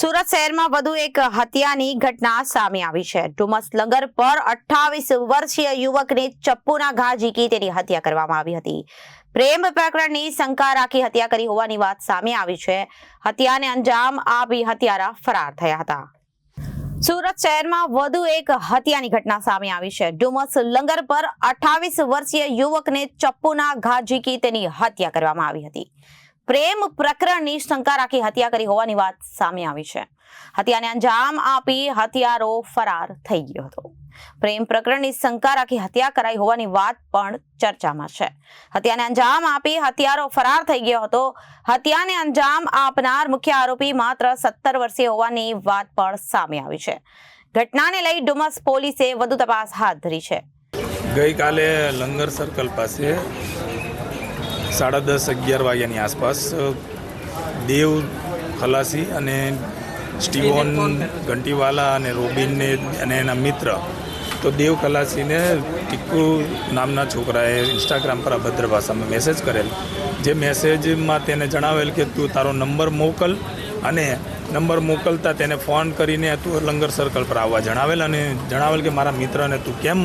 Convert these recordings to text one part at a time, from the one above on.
સુરત શહેરમાં વધુ એક હત્યાની ઘટના સામે આવી છે. ડુમસ લંગર પર અઠ્ઠાવીસ વર્ષીય યુવકને ચપ્પુના ઘા ઝીકી તેની હત્યા કરવામાં આવી હતી. પ્રેમ પ્રકરણની શંકા રાખી હત્યા કરી હોવાની વાત સામે આવી છે. હત્યાને અંજામ આપી હત્યારા ફરાર થયા હતા. સુરત શહેરમાં વધુ એક હત્યાની ઘટના સામે આવી છે. ડુમસ લંગર પર અઠ્ઠાવીસ વર્ષીય યુવકને ચપ્પુના ઘા ઝીકી તેની હત્યા કરવામાં આવી હતી. પ્રેમ પ્રકરણની શંકા રાખી હત્યા કરી હોવાની વાત સામે આવી છે. હત્યાને અંજામ આપી હત્યારો ફરાર થઈ ગયો હતો. પ્રેમ પ્રકરણની શંકા રાખી હત્યા કરાઈ હોવાની વાત પણ ચર્ચામાં છે. હત્યાને અંજામ આપી હત્યારો ફરાર થઈ ગયો હતો. હત્યાને અંજામ આપનાર મુખ્ય આરોપી માત્ર સત્તર વર્ષીય હોવાની વાત પણ સામે આવી છે. ઘટનાને લઈ ડુમસ પોલીસે વધુ તપાસ હાથ ધરી છે. ગઈકાલે લંગર સર્કલ પાસે સાડા દસ, અગિયાર વાગ્યાની આસપાસ દેવ, ખલાસી અને સ્ટીવોન ઘંટીવાલા અને રોબિનને અને એના મિત્ર, તો દેવ ખલાસીને ટીકુ નામના છોકરાએ ઇન્સ્ટાગ્રામ પર અભદ્ર ભાષામાં મેસેજ કરેલ. જે મેસેજમાં તેને જણાવેલ કે, તું તારો નંબર મોકલ અને નંબર મોકલતા તેને ફોન કરીને તું લંગર સર્કલ પર આવવા જણાવેલ અને જણાવેલ કે, મારા મિત્રને તું કેમ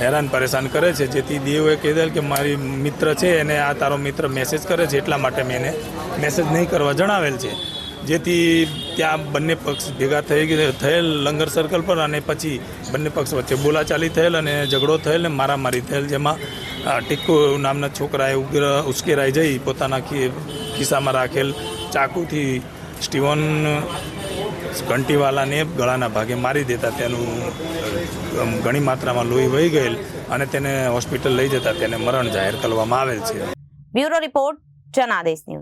હેરાન પરેશાન કરે છે. જેથી દેવે કીધેલ કે મારી મિત્ર છે, એને આ તારો મિત્ર મેસેજ કરે છે, એટલા માટે મેં એને મેસેજ નહીં કરવા જણાવેલ છે. જેથી ત્યાં બંને પક્ષ ભેગા થઈ થયેલ લંગર સર્કલ પર અને પછી બંને પક્ષ વચ્ચે બોલાચાલી થયેલ અને ઝઘડો થયેલ ને મારામારી થયેલ, જેમાં ટીકુ નામના છોકરાએ ઉગ્ર, ઉશ્કેરાઈ જઈ પોતાના ખિસ્સામાં રાખેલ ચાકુથી સ્ટીવન ઘંટીવાલાને ગળાના ભાગે મારી દેતા તેનું ઘણી માત્રામાં લોહી વહી ગયેલ અને તેને હોસ્પિટલ લઈ જતા તેને મરણ જાહેર કરવામાં આવેલ છે. Bureau report Janadesh news.